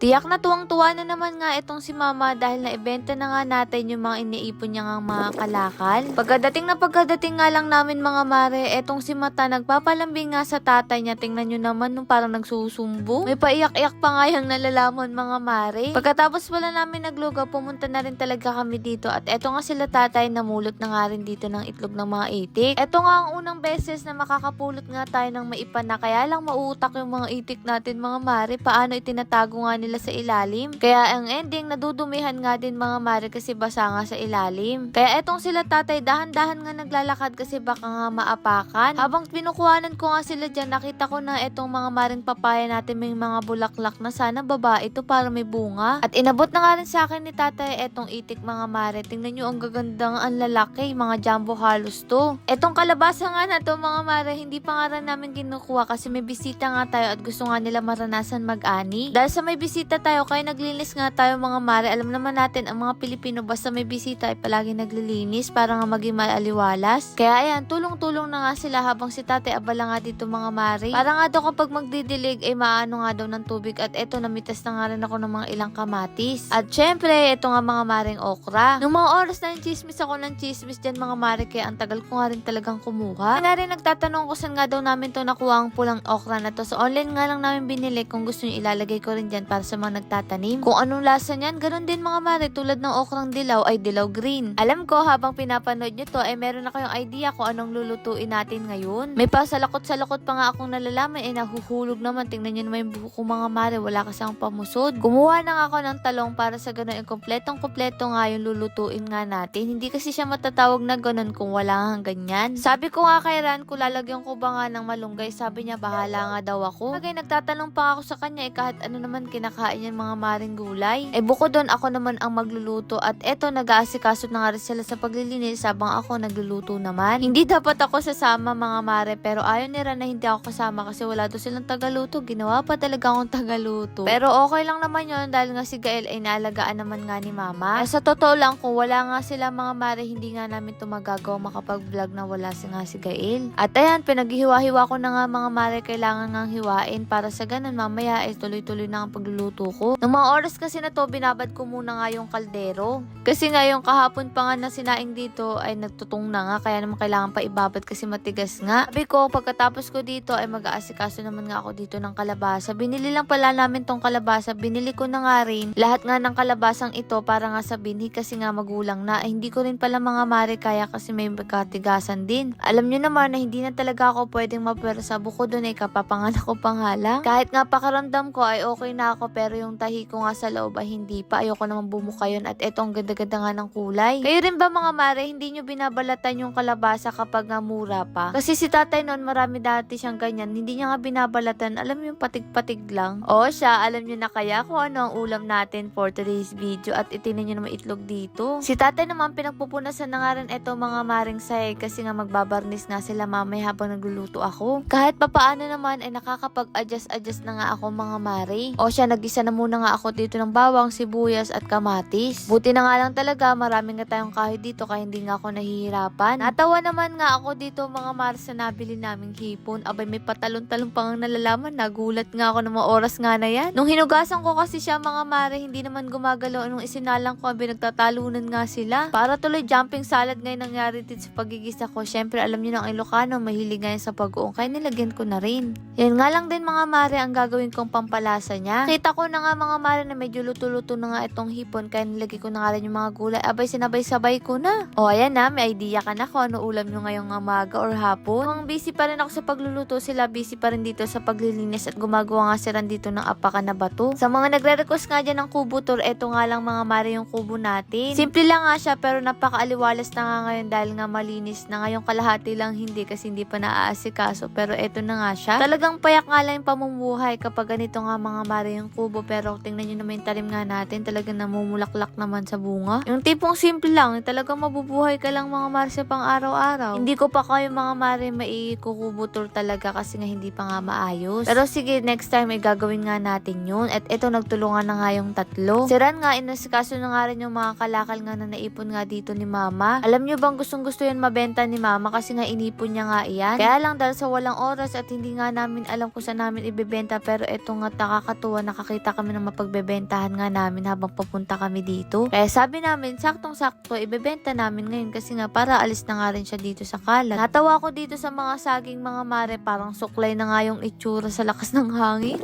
Tiyak na tuwang-tuwa na naman nga itong si mama dahil naibenta na nga natin yung mga iniipon niya nga mga kalakal. Pagkadating na pagkadating nga lang namin mga mare, etong si mata nagpapalambing nga sa tatay niya. Tingnan nyo naman nung parang nagsusumbong. May paiyak-iyak pa nga yung nalalaman mga mare. Pagkatapos pala namin naglugaw, pumunta na rin talaga kami dito. At eto nga sila tatay, namulot na nga rin dito ng itlog ng mga itik. Eto nga ang unang beses na makakapulot nga tayo ng maipan na kaya lang mauutak yung mga itik natin mga mare. Paano itinatago nga nila sa ilalim? Kaya ang ending, nadudumihan nga din mga mare kasi basa nga sa ilalim. Kaya etong sila tatay, dahan-dahan nga naglalakad kasi baka nga maapakan. Habang pinukuhanan ko nga sila dyan, nakita ko na etong mga maring papaya natin may mga bulaklak na sana babae ito para may bunga. At inabot na nga rin sa akin ni tatay etong itik mga mare. Tingnan nyo ang gagandang ang lalaki, mga jumbo halos to. Etong kalabasa nga na to mga mare, hindi pa nga rin namin kinukuha kasi may bisita nga tayo at gusto nga nila maranasan mag-ani. Dahil sa may bisita tayo, kaya naglinis nga tayo mga mare. Alam naman natin, ang mga Pilipino basta may bisita ay palagi naglilinis para nga maging maaliwalas. Kaya ayan, tulong-tulong na nga sila habang si tatay abala nga dito mga mare. Para nga daw kapag magdidilig ay maano nga daw ng tubig at eto namitas na nga rin ako ng mga ilang kamatis. At syempre, ito nga mga maring okra. Nung mga oras na yung chismis ako ng chismis dyan mga mare, kaya ang tagal ko nga rin talagang kumuha. Kaya rin nagtatanong ko saan nga daw namin to nakuha ang pulang okra na to. So online nga lang namin binili kung gusto nyo ilalagay ko rin dyan para sa mga nagtatanim. Kung anong lasa niyan, ganun din mga mare tulad ng okrang dilaw ay dilaw green. Alam ko habang pinapanood nyo to ay meron na kayong idea kung anong lulutuin natin ngayon. May pasalakot-salakot pa nga akong nalalaman eh nahuhulog naman. Tingnan nyo naman yung buhok ko mga mare, wala kasang pamusod. Gumawa na nga ako ng talong para sa ganun yung kompletong-kompleto nga yung lulutuin nga natin. Hindi kasi siya matatawag na ganun kung wala nga ganyan. Sabi ko nga kay Ran, kung lalagyan ko ba nga ng malunggay, sabi niya bahala nga daw ako. Bagay nagtatanong pa ako sa kanya eh kahit ano naman kinakain yung mga maring gulay. Eh bukod doon ako naman ang magluluto at eto nag-aasikaso na nga rin sila sa paglilinis habang ako nagluluto naman. Hindi dapat ako sasama mga mare pero ayaw ni Ran na hindi ako kasama kasi wala daw silang tagaluto. Ginawa pa talaga akong tagaluto. Pero okay lang naman yon dahil nga si Gael ay naalagaan naman nga ni mama. Eh, sa totoo lang kung wala nga sila mga mare hindi nga namin ito magagawa makapag-vlog na wala si nga si Gael. At ayan, pinaghihiwa-hiwa ko na nga mga mare kailangan nga hiwain para sa ganun mamaya ay tuloy-tuloy na ang pagluluto ko. Nung mga oras kasi na to, binabad ko muna nga yung kaldero. Kasi nga yung kahapon pa nga na sinaing dito ay nagtutong na nga kaya naman kailangan pa ibabad kasi matigas nga. Sabi ko, pagkatapos ko dito ay mag-aasikaso naman nga ako dito ng kalabasa. Binili lang pala namin tong kalabasa. Binili ko na nga rin lahat nga ng kalabasang ito para nga sa binhi kasi nga magulang na. Ay, hindi ko rin pala mga mare kaya kasi may katigasan din. Alam nyo naman na hindi na talaga ako pwedeng mapwersa. Bukod doon ay kapapanganak ko pa nga lang. Kahit nga pakaramdam ko ay okay na ako pero yung tahi ko nga sa loob ay hindi pa. Ayoko naman bumuka yun at etong ganda-ganda nga ng kulay. Kayo rin ba mga mare, hindi nyo binabalatan yung kalabasa kapag nga mura pa? Kasi si tatay noon marami dati siyang ganyan. Hindi niya nga binabalatan. Alam yung patig-patig lang. O siya, alam nyo na kaya kung ano ang ulam natin for today's video at itinan nyo naman itlog dito. Si tatay naman pinagpupunasan na nga rin eto mga maring say kasi nga magbabarnis nga sila mamaya habang nagluluto ako. Kahit papaano naman ay nakakapag-adjust-adjust na nga ako mga mare. O siya, nagisa na muna nga ako dito ng bawang, sibuyas at kamatis. Buti na nga lang talaga, marami nga tayong kahit dito kaya hindi nga ako nahihirapan. Natawa naman nga ako dito mga mare sa nabili naming hipon. Abay may patalon-talon pang nalalaman. Nagulat nga ako ng mga oras nga na yan. Nung hinugasan ko kasi siya mga mare, hindi naman gumagalaw. Nung isinalang ko, abay nagtatalunan nga sila. Para tuloy jumping salad ngayon nangyari dito sa pagigisa ko. Syempre, alam niyo ng Ilocano, mahilig ngayon sa pag-uong. Kaya nilagyan ko na rin. Yan nga lang din mga mare ang gagawin kong pampalasa niya. Kita ko na nga mga mare na medyo luto-luto na nga itong hipon. Kaya nilagay ko na nga yung mga gulay. Abay, sinabay-sabay ko na. O, ayan na, may idea ka na kung ano ulam nyo ngayong umaga or hapon. Kung busy pa rin ako sa pagluluto, sila busy pa rin dito sa paglilinis at gumagawa nga sila dito ng apakan na bato. Sa mga nagre-request nga dyan ng kubo tour, eto nga lang mga mare yung kubo natin. Simple lang nga siya pero napakaaliwalas na nga ngayon dahil nga malinis na ngayong kalahati lang hindi kasi hindi pa naaasikaso pero eto na nga siya. Talagang payak nga lang yung pamumuhay kapag ganito nga mga mare yung kubo pero tingnan nyo naman yung talim nga natin talagang namumulaklak naman sa bunga. Yung tipong simple lang, talagang mabubuhay ka lang mga mare sa pang araw-araw. Hindi ko pa kayo mga mare maikukubo talaga kasi nga hindi pa nga maayos. Pero sige, next time ay gagawin nga natin yun. At ito nagtulungan na nga yung tatlo. Si Ran nga, inasikaso na nga rin yung mga kalakal nga na naipon nga dito ni mama. Alam nyo bang gustong gusto yan mabenta ni mama kasi nga inipon niya nga iyan. Kaya lang dahil sa walang oras at hindi nga namin alam kung saan namin ibebenta pero eto nga nakakatuwa, nakakita kami ng mapagbebentahan nga namin habang papunta kami dito. Kaya sabi namin, saktong-sakto, ibebenta namin ngayon kasi nga para alis na nga rin siya dito sa kalat. Natawa ko dito sa mga saging mga mare, parang suklay na nga yung itsura sa lakas ng hangin.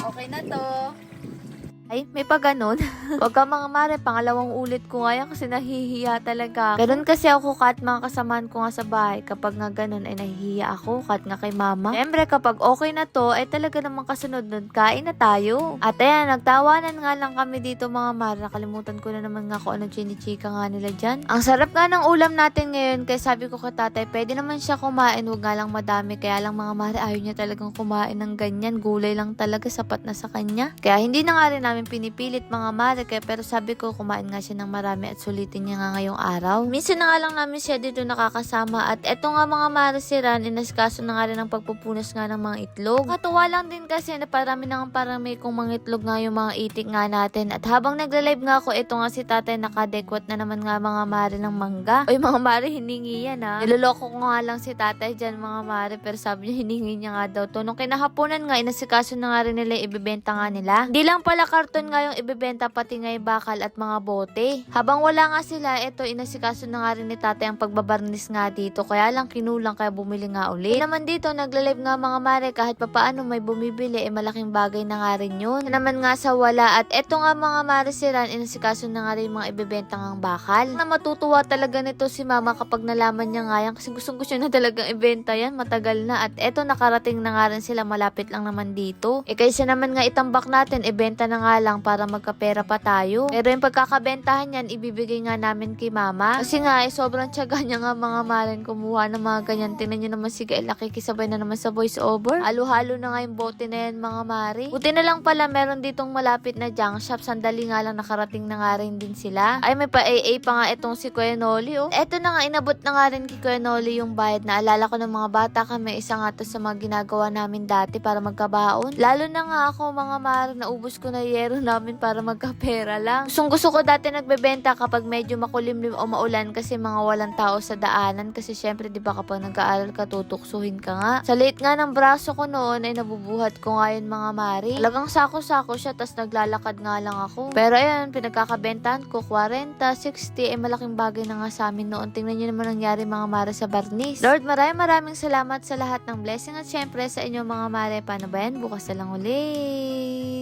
Okay na to. Ay, may pa ganun. Huwag ka mga mare, pangalawang ulit ko nga yan kasi nahihiya talaga. Ganun kasi ako kat mga kasamahan ko nga sa bahay. Kapag nga ganun ay nahihiya ako kat nga kay mama. Siyempre kapag okay na to, ay talaga namang kasunod nun, kain na tayo. At ayan, nagtawanan nga lang kami dito mga mare. Nakalimutan ko na naman nga kung ano chinichika nga nila dyan. Ang sarap nga ng ulam natin ngayon kaya sabi ko kay tatay, pwede naman siya kumain, huwag nga lang madami. Kaya lang mga mare, ayaw niya talagang kumain ng ganyan. Gulay lang talaga, sapat na sa kanya. Kaya hindi na nga rin namin pinipilit mga mare. Pero sabi ko, kumain nga siya ng marami at sulitin niya nga ngayong araw. Minsan na nga lang namin siya dito nakakasama. At eto nga mga mare si Ran, inaskaso na nga rin ang pagpupunas nga ng mga itlog. Katuwa lang din kasi na parami na nga parami kong mga itlog nga yung mga itik nga natin. At habang nagla-live nga ako, ito nga si tatay nakadekwat na naman nga mga mare ng mangga. Oy mga mare, hiningi yan ha. Niloloko ko nga lang si tatay dyan mga mare. Pero sabi niya, hiningi niya nga daw to. Nung kinahaponan nga, inasikaso na nga rin nila ibibenta nga nila. Hindi lang pala karton nga yung ibibenta, pati nga yung bakal at mga bote. Habang wala nga sila, ito inasikaso na nga rin ni tatay ang pagbabarnis nga dito. Kaya lang kinulang kaya bumili nga ulit. naman dito, nagla-live nga mga mare kahit papaano may bumibili, eh malaking bagay na nga rin yun. naman nga sa wala at eto nga mga mare si Ran, inasikaso na nga rin mga ibibenta ngang bakal. Na matutuwa talaga nito si mama kapag nalaman niya nga yan kasi gustong gusto na talagang ibenta yan, matagal na. At eto nakarating na nga rin sila, malapit lang naman dito. Eh kaysa naman nga itambak natin, ibenta na nga lang para magkapera pa tayo. Pero yung pagkakabentahan yan, ibibigay nga namin kay mama. Kasi nga, eh, sobrang tiyaga niya nga mga maren kumuha ng mga ganyan. Tingnan nyo naman si Gael, nakikisabay na naman sa voice over. Halo-halo na nga yung bote na yan mga mari. Buti na lang pala, meron ditong malapit na junk shop. Sandali nga lang nakarating na nga rin din sila. Ay, may pa-AA pa nga itong si Kuya Noli, oh. Eto na nga, inabot na nga rin kay Kuya Noli yung bayad. Naalala ko ng mga bata kami, isa nga to sa mga ginagawa namin dati para magkabaon. Lalo na nga ako, mga mari, naubos ko na yero namin para magkapera lang. Gustong gusto ko dati nagbebenta kapag medyo makulimlim o maulan kasi mga walang tao sa daanan. Kasi syempre, di ba kapag nag-aaral ka, tutuksuhin ka nga. Sa liit nga ng braso ko noon ay nabubuhat ko nga yun mga mari. Talagang sako-sako siya, tas naglalakad nga lang ako. Pero ayan, pinagkakabentahan ko, 40, 60, eh malaking bagay na nga sa amin noon. Tingnan nyo naman nangyari mga mare sa Barnis. Lord, maraming maraming salamat sa lahat ng blessing at syempre sa inyo mga mare. Paano ba yan? Bukas na lang ulit.